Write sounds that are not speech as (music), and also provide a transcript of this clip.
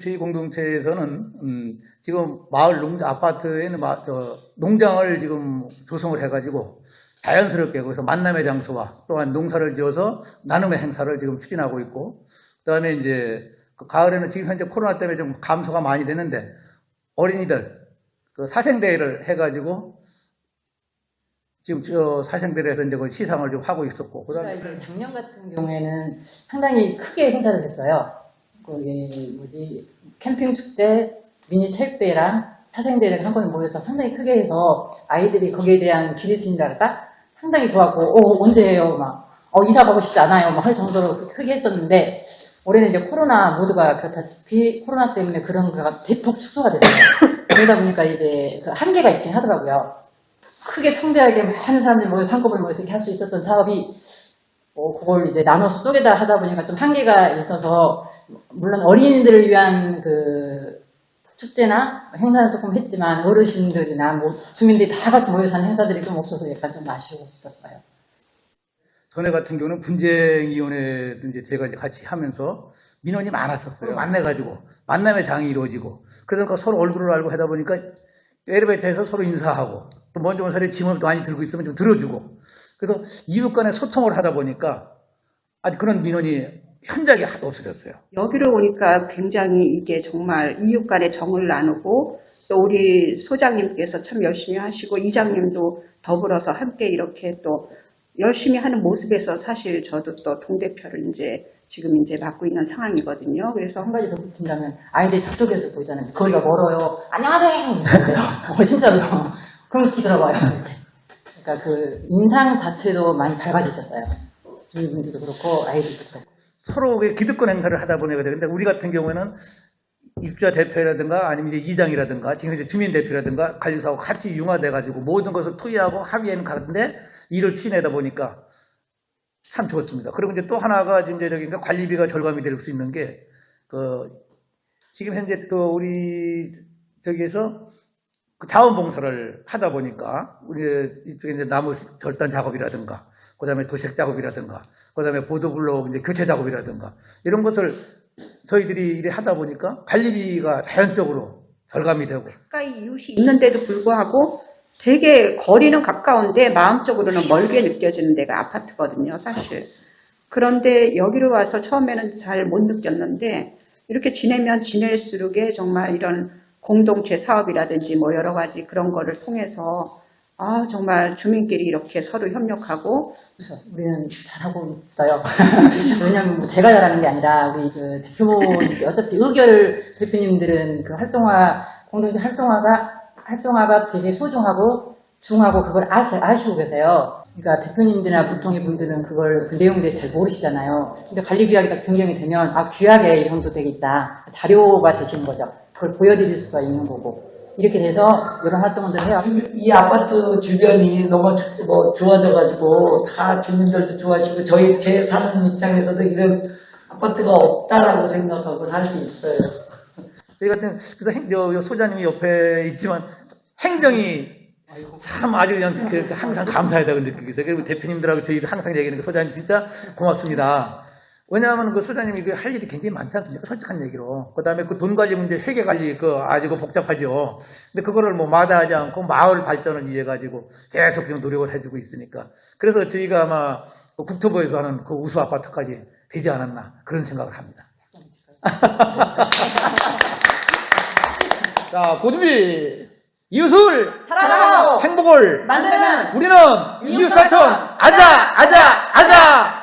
저희 공동체에서는 음, 지금 마을 농 아파트에는 마- 저 농장을 지금 조성을 해가지고 자연스럽게 거기서 만남의 장소와 또한 농사를 지어서 나눔의 행사를 지금 추진하고 있고 그다음에 이제 그 가을에는 지금 현재 코로나 때문에 좀 감소가 많이 되는데 어린이들 그 사생대회를 해가지고 지금 저 사생대회에서 이제 그 시상을 좀 하고 있었고 그다음에 이제 작년 같은 경우에는 상당히 크게 행사를 했어요. 거기 뭐지 캠핑 축제, 미니 체육대회랑 사생대회를 한 번에 모여서 상당히 크게 해서 아이들이 거기에 대한 기대심이랄까 상당히 좋았고 어, 언제 해요 막 어, 이사 가고 싶지 않아요 막 할 정도로 크게 했었는데 올해는 이제 코로나 모두가 그렇다시피 코로나 때문에 그런 거가 대폭 축소가 됐어요. 그러다 보니까 이제 그 한계가 있긴 하더라고요. 크게 성대하게 많은 사람들이 모여서 한꺼번에 모여서 이렇게 할 수 있었던 사업이 어, 그걸 이제 나눠서 쪼개다 하다 보니까 좀 한계가 있어서 물론 어린이들을 위한 그 축제나 행사는 조금 했지만 어르신들이나 뭐 주민들이 다 같이 모여서 하는 행사들이 좀 없어서 약간 좀 아쉬웠었어요. 전에 같은 경우는 분쟁위원회 이제 제가 같이 하면서 민원이 많았었어요. 만나가지고 만남의 장이 이루어지고 그러니까 서로 얼굴을 알고 하다 보니까 엘리베이터에서 서로 인사하고 또 먼저 온 사람이 짐을 많이 들고 있으면 좀 들어주고 그래서 이웃 간에 소통을 하다 보니까 아직 그런 민원이 현저하게 하도 없어졌어요. 여기로 오니까 굉장히 이게 정말 이웃 간의 정을 나누고 또 우리 소장님께서 참 열심히 하시고 이장님도 더불어서 함께 이렇게 또 열심히 하는 모습에서 사실 저도 또 동대표를 이제 지금 이제 맡고 있는 상황이거든요. 그래서 한 가지 더 붙인다면 아이들이 저쪽에서 보이잖아요. 거리가 멀어요. 안녕하세요. (laughs) 어, 진짜로. 그럼 기다려봐요. 이렇게. 그러니까 그 인상 자체도 많이 밝아지셨어요. 주민분들도 그렇고 아이들도 그렇고. 서로 그 기득권 행사를 하다 보니까 근데 우리 같은 경우에는 입주자 대표라든가 아니면 이제 이장이라든가 지금 이제 주민 대표라든가 관리사하고 같이 융화돼 가지고 모든 것을 토의하고 합의해는 가는데 일을 추진하다 보니까 참 좋습니다. 그리고 이제 또 하나가 지금 이제 여기가 관리비가 절감이 될 수 있는 게 그 지금 현재 그 우리 저기에서 그 자원봉사를 하다 보니까 우리 이쪽에 이제 나무 절단 작업이라든가 그다음에 도색 작업이라든가 그다음에 보도블록 이제 교체 작업이라든가 이런 것을 저희들이 일에 하다 보니까 관리비가 자연적으로 절감이 되고 가까이 이웃이 있는데도 불구하고 되게 거리는 가까운데 마음적으로는 멀게 느껴지는 데가 아파트거든요, 사실. 그런데 여기로 와서 처음에는 잘 못 느꼈는데 이렇게 지내면 지낼수록에 정말 이런 공동체 사업이라든지 뭐 여러 가지 그런 거를 통해서 아 정말 주민끼리 이렇게 서로 협력하고 그래서 우리는 잘하고 있어요. (laughs) 왜냐하면 뭐 제가 잘하는 게 아니라 우리 그 대표님 어차피 의결 대표님들은 그 활동화 공동체 활동화가 활성화가 되게 소중하고 중하고 그걸 아시, 아시고 계세요. 그러니까 대표님들이나 보통의 분들은 그걸 그 대해 잘 모르시잖아요. 근데 관리비약이 딱 변경이 되면 아 귀하게 이 정도 되겠다 자료가 되시는 거죠. 그걸 보여드릴 수가 있는 거고 이렇게 돼서 이런 활동들을 해요. 이 아파트 주변이 너무 좋- 뭐 좋아져가지고 다 주민들도 좋아하시고 저희 제 사는 입장에서도 이런 아파트가 없다라고 생각하고 살고 있어요. 저희 같은 그래서 행, 저, 요 소장님이 옆에 있지만 행정이 참 아주 그냥 그 항상 감사하다고 느끼고 있어요. 그리고 대표님들하고 저희 항상 얘기하는 게 소장님 진짜 고맙습니다. 왜냐하면 그 소장님이 그 할 일이 굉장히 많지 않습니까? 솔직한 얘기로. 그 다음에 그 돈 관리 문제, 회계 관리, 그 아주 그 복잡하죠. 근데 그거를 뭐 마다하지 않고 마을 발전을 위해 가지고 계속 좀 노력을 해주고 있으니까. 그래서 저희가 아마 그 국토부에서 하는 그 우수 아파트까지 되지 않았나 그런 생각을 합니다. (laughs) 자, 고준비 이웃을 사랑하고 행복을 만드는 우리는 이웃 사촌 아자 아자